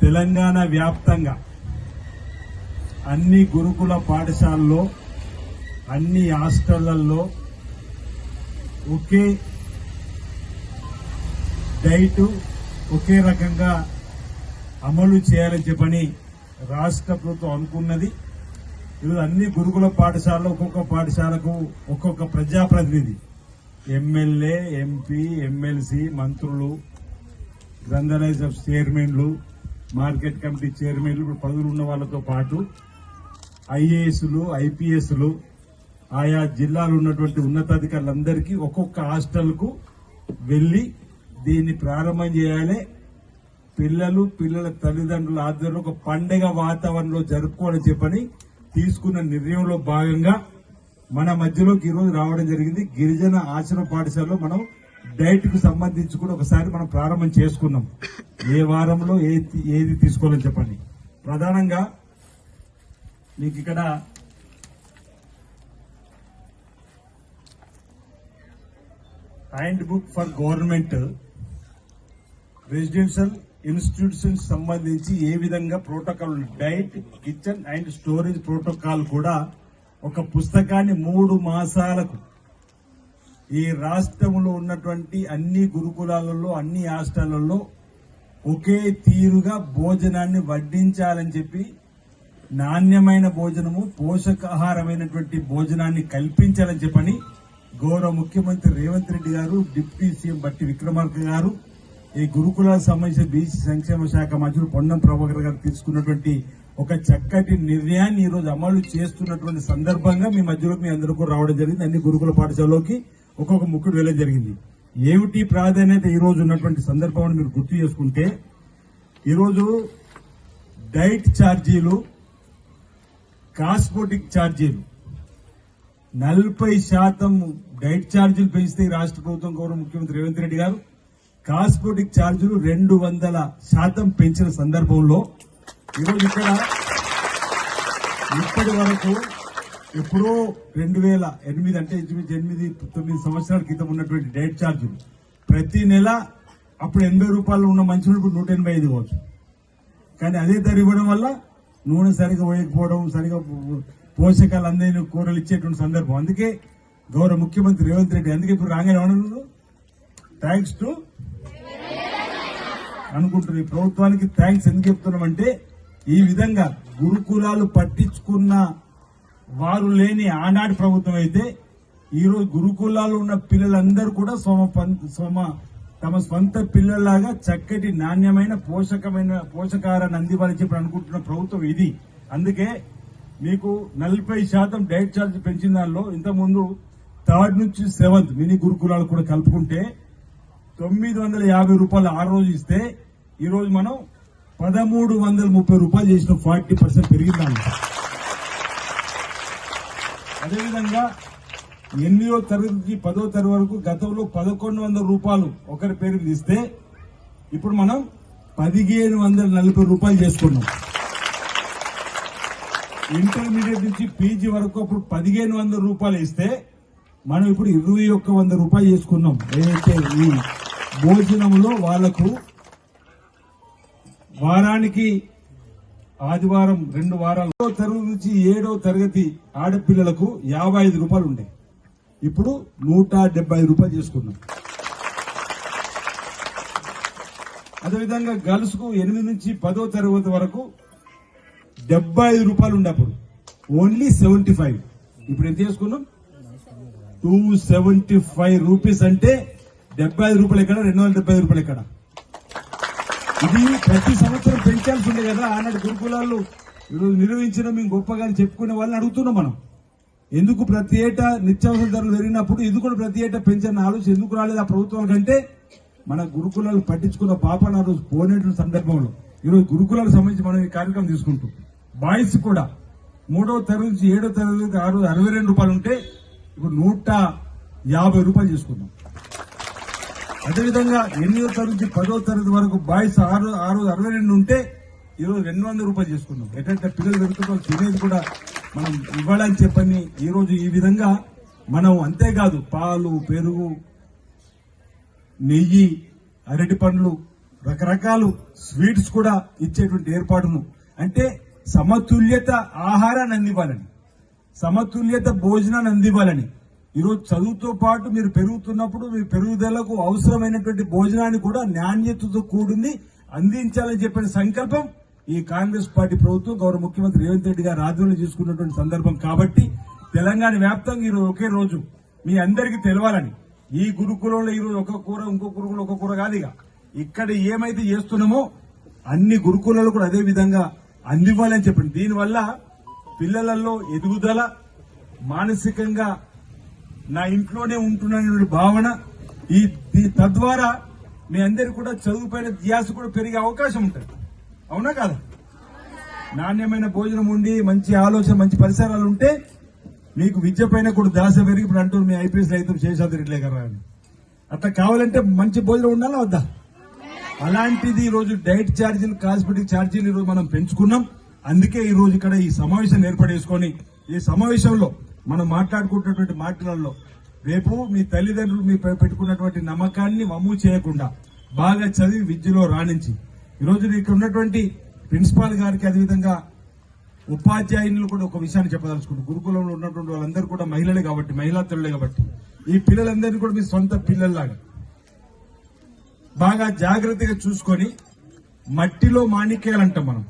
తెలంగాణ వ్యాప్తంగా అన్ని గురుకుల పాఠశాలల్లో అన్ని హాస్టళ్ళలో ఒకే డైట్ ఒకే రకంగా అమలు చేయాలని చెప్పని రాష్ట్ర ప్రభుత్వం అనుకున్నది. ఈరోజు అన్ని గురుకుల పాఠశాలలో ఒక్కొక్క పాఠశాలకు ఒక్కొక్క ప్రజాప్రతినిధి ఎమ్మెల్యే ఎంపీ ఎమ్మెల్సీ మంత్రులు గ్రంథాలయ చైర్మన్లు మార్కెట్ కమిటీ చైర్మన్లు ఇప్పుడు పదవులు ఉన్న వాళ్ళతో పాటు ఐఏఎస్లు ఐపీఎస్లు ఆయా జిల్లాలో ఉన్నటువంటి ఉన్నతాధికారులందరికీ ఒక్కొక్క హాస్టల్కు వెళ్ళి దీన్ని ప్రారంభం చేయాలి. పిల్లలు పిల్లల తల్లిదండ్రుల ఆధ్వర్యంలో ఒక పండగ వాతావరణంలో జరుపుకోవాలని చెప్పని తీసుకున్న నిర్ణయంలో భాగంగా మన మధ్యలోకి ఈరోజు రావడం జరిగింది. గిరిజన ఆశ్రమ పాఠశాలలో మనం డైట్కు సంబంధించి కూడా ఒకసారి మనం ప్రారంభం చేసుకున్నాం. ఏ వారంలో ఏది ఏది తీసుకోవాలని చెప్పండి. ప్రధానంగా మీకు ఇక్కడ handbook for government residential institutions సంబంధించి ఏ విధంగా protocol diet kitchen and storage protocol కూడా ఒక పుస్తకాన్ని మూడు మాసాలకు ఈ రాష్ట్రంలో ఉన్నటువంటి అన్ని గురుకులాలలో అన్ని హాస్టళ్ళలో ఒకే తీరుగా భోజనాన్ని వడ్డించాలని చెప్పి నాణ్యమైన భోజనము పోషకాహారమైనటువంటి భోజనాన్ని కల్పించాలని చెప్పని గౌరవ ముఖ్యమంత్రి రేవంత్ రెడ్డి గారు డిప్యూటీ సీఎం బట్టి విక్రమార్క గారు ఈ గురుకులాలకు సంబంధించిన బీసీ సంక్షేమ శాఖ మంత్రులు పొన్నం ప్రభాకర్ గారు తీసుకున్నటువంటి ఒక చక్కటి నిర్ణయాన్ని ఈరోజు అమలు చేస్తున్నటువంటి సందర్భంగా మీ మధ్యలోకి మీ అందరికీ రావడం జరిగింది. అన్ని గురుకుల పాఠశాలలోకి ఒక్కొక్క ముక్కుడు వెళ్ళడం జరిగింది. ఏమిటి ప్రాధాన్యత ఈరోజు ఉన్నటువంటి సందర్భం మీరు గుర్తు చేసుకుంటే ఈరోజు డైట్ ఛార్జీలు కాస్మోటిక్ ఛార్జీలు. నలభై శాతం డైట్ ఛార్జీలు పెంచితే రాష్ట్ర ప్రభుత్వం గౌరవ ముఖ్యమంత్రి రేవంత్ రెడ్డి గారు కాస్మోటిక్ ఛార్జీలు రెండు వందల శాతం పెంచిన సందర్భంలో ఈరోజు ఇక్కడ ఇప్పటి వరకు ఎప్పుడో రెండు వేల ఎనిమిది అంటే ఇంచుమించు ఎనిమిది తొమ్మిది సంవత్సరాల క్రితం ఉన్నటువంటి డేట్ ఛార్జీలు ప్రతి నెల అప్పుడు ఎనభై రూపాయలు ఉన్న మంచి ఇప్పుడు నూట ఎనభై ఐదు కావచ్చు. కానీ అదే ధర ఇవ్వడం వల్ల నూనె సరిగా వేయకపోవడం సరిగా పోషకాలు అందని కూరలు ఇచ్చేటువంటి సందర్భం. అందుకే గౌరవ ముఖ్యమంత్రి రేవంత్ రెడ్డి అందుకే ఇప్పుడు రాగానే ఉండదు థ్యాంక్స్ టు అనుకుంటున్నారు ఈ ప్రభుత్వానికి థ్యాంక్స్ ఎందుకు చెప్తున్నామంటే ఈ విధంగా గురుకులాలు పట్టించుకున్న వారు లేని ఆనాటి ప్రభుత్వం అయితే ఈరోజు గురుకులాలు ఉన్న పిల్లలందరూ కూడా సోమ పం- సోమ తమ స్వంత పిల్లల్లాగా చక్కటి నాణ్యమైన పోషకమైన పోషకాహారాన్ని అందివ్వాలని చెప్పి అనుకుంటున్న ప్రభుత్వం ఇది. అందుకే మీకు నలభై శాతం డైట్ ఛార్జ్ పెంచిన దానిలో ఇంతకుముందు థర్డ్ నుంచి సెవెంత్ మినీ గురుకులాలు కూడా కలుపుకుంటే తొమ్మిది వందల యాభై రూపాయలు ఆరు రోజు ఇస్తే ఈరోజు మనం పదమూడు వందల ముప్పై రూపాయలు చేసిన ఫార్టీ పర్సెంట్ పెరిగిందండి అదేవిధంగా ఎనిమిదో తరగతి పదో తరగతి వరకు గతంలో పదకొండు వందల రూపాయలు ఒకరి పేరు మీద ఇస్తే ఇప్పుడు మనం పదిహేను వందల నలభై రూపాయలు చేసుకున్నాం. ఇంటర్మీడియట్ నుంచి పీజీ వరకు అప్పుడు పదిహేను వందల రూపాయలు ఇస్తే మనం ఇప్పుడు ఇరవై ఒక్క వంద రూపాయలు చేసుకున్నాం. ఏదైతే ఈ భోజనంలో వాళ్ళకు వారానికి ఆదివారం రెండు వారాలు. తరగతి నుంచి ఏడో తరగతి ఆడపిల్లలకు యాభై ఐదు రూపాయలు ఉండే. ఇప్పుడు నూట డెబ్బై ఐదు రూపాయలు చేసుకున్నాం. అదేవిధంగా గర్ల్స్కు ఎనిమిది నుంచి పదో తరగతి వరకు డెబ్బై ఐదు రూపాయలు ఉండే అప్పుడు. Only seventy five. ఇప్పుడు ఎంత చేసుకున్నాం? టూ సెవెంటీ ఫైవ్ రూపీస్ అంటే డెబ్బై ఐదు రూపాయలు ఎక్కడ? రెండు వందల డెబ్బై ఐదు రూపాయలు ఎక్కడ? ఇది ప్రతి సంవత్సరం పెంచాల్సి ఉండే కదా. ఆనాడు గురుకులాలు ఈరోజు నిర్వహించిన మేము గొప్పగా చెప్పుకునే వాళ్ళని అడుగుతున్నాం మనం. ఎందుకు ప్రతి ఏటా నిత్యావసర ధరలు పెరిగినప్పుడు ఇది కూడా ప్రతి ఏటా పెంచిన ఆలోచన ఎందుకు రాలేదు ఆ ప్రభుత్వం కంటే? మన గురుకులాలు పట్టించుకున్న పాప ఆ రోజు పోనేటువంటి సందర్భంలో. ఈరోజు గురుకులాలకు సంబంధించి మనం ఈ కార్యక్రమం తీసుకుంటాం బాయ్స్ కూడా మూడవ తరగతి నుంచి ఏడో తరగతి ఆరు అరవై రెండు రూపాయలు ఉంటే ఇప్పుడు నూట యాభై రూపాయలు చేసుకుందాం అదేవిధంగా ఎనిమిదో తరగతి నుంచి పదో తరగతి వరకు బాయ్స్ ఆరు ఆరు అరవై రెండు ఉంటే ఈరోజు రెండు వందల రూపాయలు చేసుకున్నాం ఎట్లంటే పిల్లలు పెరుగుతున్నారు తినేది కూడా మనం ఇవ్వాలని చెప్పని ఈరోజు ఈ విధంగా మనం అంతేకాదు పాలు పెరుగు నెయ్యి అరటి పండ్లు రకరకాలు స్వీట్స్ కూడా ఇచ్చేటువంటి ఏర్పాటును. అంటే సమతుల్యత ఆహారాన్ని అందివ్వాలని సమతుల్యత భోజనాన్ని అందివ్వాలని ఈరోజు చదువుతో పాటు మీరు పెరుగుతున్నప్పుడు మీ పెరుగుదలకు అవసరమైనటువంటి భోజనాన్ని కూడా నాణ్యతతో కూడింది అందించాలని చెప్పిన సంకల్పం ఈ కాంగ్రెస్ పార్టీ ప్రభుత్వం గౌరవ ముఖ్యమంత్రి రేవంత్ రెడ్డి గారు ఆధ్వర్యంలో తీసుకున్నటువంటి సందర్భం కాబట్టి తెలంగాణ వ్యాప్తంగా ఈరోజు ఒకే రోజు మీ అందరికీ తెలవాలని. ఈ గురుకులంలో ఈరోజు ఒక కూర ఇంకో గురుకులం ఒక కూర కాదు ఇక. ఇక్కడ ఏమైతే చేస్తున్నామో అన్ని గురుకులాలు కూడా అదే విధంగా అందివ్వాలని చెప్పండి. దీనివల్ల పిల్లలలో ఎదుగుదల మానసికంగా నా ఇంట్లోనే ఉంటున్న భావన ఈ తద్వారా మీ అందరికి కూడా చదువుపైన ధ్యాస కూడా పెరిగే అవకాశం ఉంటుంది. అవునా కాదా? నాణ్యమైన భోజనం ఉండి మంచి ఆలోచన మంచి పరిసరాలు ఉంటే మీకు విద్య పైన కూడా ధ్యాస పెరిగి ఇప్పుడు అంటూ మీ ఐపీఎస్ రైతు శేషాద్రి రెడ్డి గారు అని. అట్లా కావాలంటే మంచి భోజనం ఉండాలా వద్దా? అలాంటిది ఈరోజు డైట్ ఛార్జీలు కాస్మెటిక్ ఛార్జీలు ఈరోజు మనం పెంచుకున్నాం. అందుకే ఈరోజు ఇక్కడ ఈ సమావేశం ఏర్పడేసుకొని ఈ సమావేశంలో మనం మాట్లాడుకుంటున్నటువంటి మాటలలో రేపు మీ తల్లిదండ్రులు మీ పెట్టుకున్నటువంటి నమ్మకాన్ని వమ్ము చేయకుండా బాగా చదివి విద్యలో రాణించి. ఈరోజు ఇక్కడ ఉన్నటువంటి ప్రిన్సిపాల్ గారికి అదేవిధంగా ఉపాధ్యాయులు కూడా ఒక విషయాన్ని చెప్పదలుచుకుంటారు గురుకులంలో ఉన్నటువంటి వాళ్ళందరూ కూడా మహిళలే కాబట్టి మహిళా తల్లులే కాబట్టి. ఈ పిల్లలందరినీ కూడా మీ సొంత పిల్లల్లాగా బాగా జాగ్రత్తగా చూసుకొని మట్టిలో మాణిక్యాలు అంటాం మనం.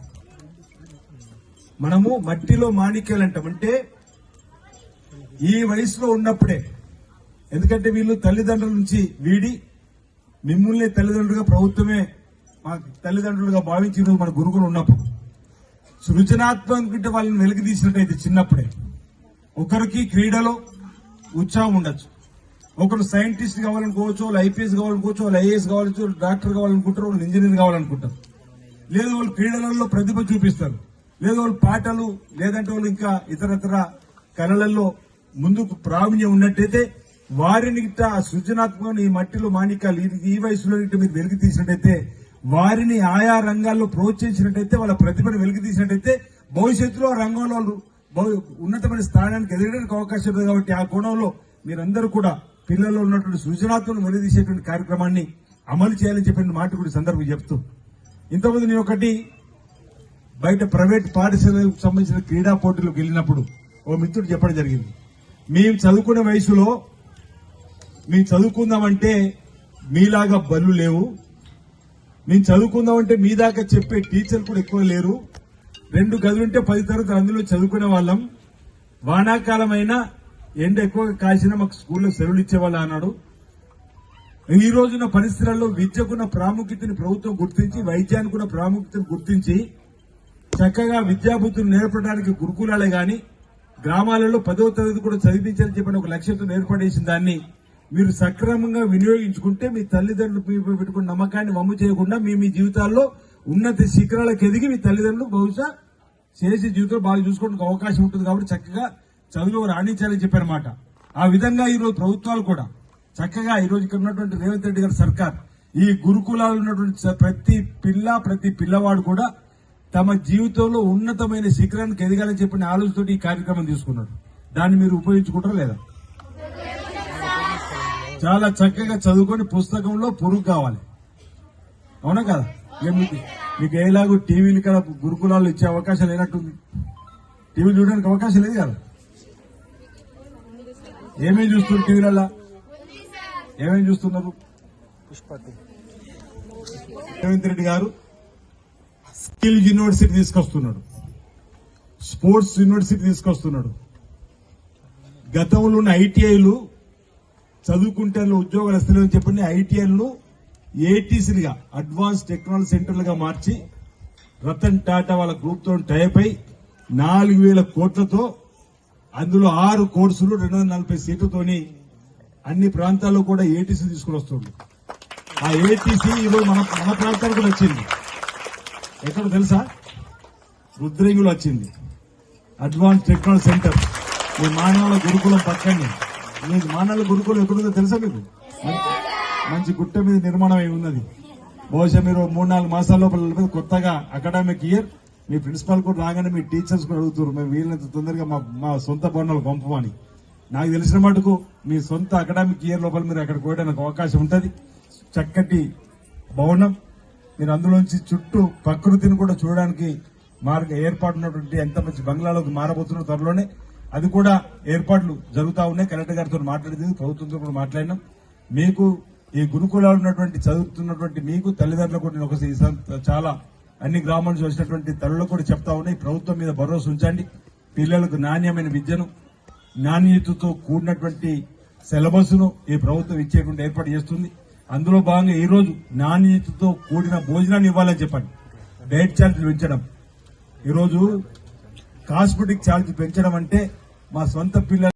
మనము మట్టిలో మాణిక్యాలు అంటాం అంటే ఈ వయసులో ఉన్నప్పుడే. ఎందుకంటే వీళ్ళు తల్లిదండ్రుల నుంచి వీడి మిమ్మల్ని తల్లిదండ్రులుగా ప్రభుత్వమే మా తల్లిదండ్రులుగా భావించిన మన గురుకులు ఉన్నప్పుడు. సృజనాత్మక వాళ్ళని వెలికి తీసినట్టయితే చిన్నప్పుడే. ఒకరికి క్రీడలో ఉత్సాహం ఉండొచ్చు. ఒకరు సైంటిస్ట్ కావాలనుకోవచ్చు వాళ్ళు ఐపీఎస్ కావాలనుకోవచ్చు వాళ్ళు ఐఏఎస్ కావాలనుకోవచ్చు డాక్టర్ కావాలనుకుంటారు వాళ్ళు ఇంజనీర్ కావాలనుకుంటారు. లేదు వాళ్ళు క్రీడలలో ప్రతిభ చూపిస్తారు. లేదు వాళ్ళు పాటలు లేదంటే వాళ్ళు ఇంకా ఇతరతర కళలలో ముందుకు ప్రావీణ్యం ఉన్నట్టయితే వారిని గిట్ట సృజనాత్మకంగా ఈ మట్టిలో మాణిక్యాలు ఈ- ఈ వయసులో గిట్ట మీరు వెలికి తీసినట్టయితే వారిని ఆయా రంగాల్లో ప్రోత్సహించినట్టయితే వాళ్ళ ప్రతిభను వెలికి తీసినట్టయితే భవిష్యత్తులో ఆ రంగంలో వాళ్ళు భవి- ఉన్నతమైన స్థానానికి ఎదగడానికి అవకాశం ఉంది కాబట్టి ఆ కోణంలో మీరందరూ కూడా పిల్లల్లో ఉన్నటువంటి సృజనాత్మకను వెలిదీసేటువంటి కార్యక్రమాన్ని అమలు చేయాలని చెప్పిన మాట కూడా సందర్భం చెప్తూ. ఇంతకుముందు నేను ఒకటి బయట ప్రైవేట్ పాఠశాలకు సంబంధించిన క్రీడా పోటీలకు వెళ్ళినప్పుడు ఓ మిత్రుడు చెప్పడం జరిగింది. మేము చదువుకునే వయసులో మేము చదువుకుందామంటే మీలాగా బళ్ళు లేవు. మేము చదువుకుందామంటే మీ దాకా చెప్పే టీచర్లు కూడా ఎక్కువ లేరు. రెండు గదులుంటే పది తరగతులు అందులో చదువుకునే వాళ్ళం. వానాకాలం అయినా ఎండ ఎక్కువగా కాసినా మాకు స్కూల్లో సెలవులు ఇచ్చేవాళ్ళు అన్నాడు. ఈ రోజున పరిస్థితుల్లో విద్యకున్న ప్రాముఖ్యతని ప్రభుత్వం గుర్తించి వైద్యానికి కూడా ప్రాముఖ్యతను గుర్తించి చక్కగా విద్యాబుద్ధులు నేర్పడానికి గురుకులాలే కానీ గ్రామాలలో పదవ తరగతి కూడా చదివించాలని చెప్పిన ఒక లక్ష్యంతో ఏర్పడేసిన దాన్ని మీరు సక్రమంగా వినియోగించుకుంటే మీ తల్లిదండ్రులు మీపై పెట్టుకున్న నమ్మకాన్ని వమ్ము చేయకుండా మీ మీ జీవితాల్లో ఉన్నత శిఖరాలకు ఎదిగి మీ తల్లిదండ్రులు బహుశా చేసే జీవితంలో బాగా చూసుకోవడానికి అవకాశం ఉంటుంది కాబట్టి చక్కగా చదువులో రాణించాలని చెప్పారన్నమాట ఆ విధంగా ఈరోజు ప్రభుత్వాలు కూడా చక్కగా ఈరోజు ఇక్కడ ఉన్నటువంటి రేవంత్ రెడ్డి గారి సర్కార్ ఈ గురుకులాలు ఉన్నటువంటి ప్రతి పిల్ల ప్రతి పిల్లవాడు కూడా తమ జీవితంలో ఉన్నతమైన శిఖరానికి ఎదగాలని చెప్పిన ఆలోచనతో ఈ కార్యక్రమం తీసుకున్నాడు. దాన్ని మీరు ఉపయోగించుకుంటారా లేదా? చాలా చక్కగా చదువుకొని పుస్తకంలో పురుగు కావాలి. అవునా కదా? మీకు? మీకు ఎలాగో టీవీలు కదా గురుకులాలు ఇచ్చే అవకాశం లేనట్టుంది. టీవీ చూడడానికి అవకాశం లేదు కదా? ఏమేమి చూస్తున్నారు టీవీలలో? ఏమేమి చూస్తున్నారు? పుష్పతి రేవంత్ రెడ్డి గారు స్కిల్ యూనివర్సిటీ తీసుకొస్తున్నాడు. స్పోర్ట్స్ యూనివర్సిటీ తీసుకొస్తున్నాడు. గతంలో ఉన్న ఐటీఐలు చదువుకుంటే అందులో ఉద్యోగాలు వస్తలేవని చెప్పండి ఐటీఐలను ఏటీసీలుగా అడ్వాన్స్ టెక్నాలజీ సెంటర్లుగా మార్చి రతన్ టాటా వాళ్ళ గ్రూప్తో టైప్ అయి నాలుగు వేల కోట్లతో అందులో ఆరు కోర్సులు రెండు వందల నలభై సీట్లతోని అన్ని ప్రాంతాల్లో కూడా ఏటీసీ తీసుకుని వస్తుంది ఆ ఏటీసీ ఈరోజు మన మన ప్రాంతానికి వచ్చింది. ఎక్కడ తెలుసా? రుద్రంగిలో వచ్చింది. అడ్వాన్స్ టెక్నాలజీ సెంటర్ మీ మానవుల గురుకులం పక్కనే. మీకు మానవుల గురుకులం ఎక్కడుందో తెలుసా మీకు? మంచి గుట్ట మీద నిర్మాణం అయి ఉన్నది. బహుశా మీరు మూడు నాలుగు మాసాల లోపల కొత్తగా అకాడమిక్ ఇయర్ మీ ప్రిన్సిపాల్ కూడా రాగానే మీ టీచర్స్ కూడా అడుగుతారు మేము వీళ్ళంత తొందరగా మా మా సొంత భవనాలు పంపమని. నాకు తెలిసిన మటుకు మీ సొంత అకాడమిక్ ఇయర్ లోపల మీరు అక్కడ పోయడానికి అవకాశం ఉంటుంది. చక్కటి భవనం మీరు అందులోంచి చుట్టూ ప్రకృతిని కూడా చూడడానికి మార్గ ఏర్పాటు ఉన్నటువంటి ఎంత మంచి బంగ్లాలోకి మారబోతున్న త్వరలోనే అది కూడా ఏర్పాట్లు జరుగుతా ఉన్నాయి. కలెక్టర్ గారితో మాట్లాడింది ప్రభుత్వంతో కూడా మాట్లాడినాం. మీకు ఈ గురుకులాలు ఉన్నటువంటి చదువుతున్నటువంటి మీకు తల్లిదండ్రులకు నేను ఒక చాలా అన్ని గ్రామాల నుంచి వచ్చినటువంటి తల్లులకు కూడా చెప్తా ఉన్నాయి. ప్రభుత్వం మీద భరోసా ఉంచండి. పిల్లలకు నాణ్యమైన విద్యను నాణ్యతతో కూడినటువంటి సిలబస్ను ఈ ప్రభుత్వం ఇచ్చేటువంటి ఏర్పాటు చేస్తుంది. అందులో భాగంగా ఈ రోజు నాణ్యతతో కూడిన భోజనాన్ని ఇవ్వాలని చెప్పండి. డైట్ ఛార్జీలు పెంచడం. ఈరోజు కాస్మెటిక్ ఛార్జ్ పెంచడం అంటే మా సొంత పిల్లలు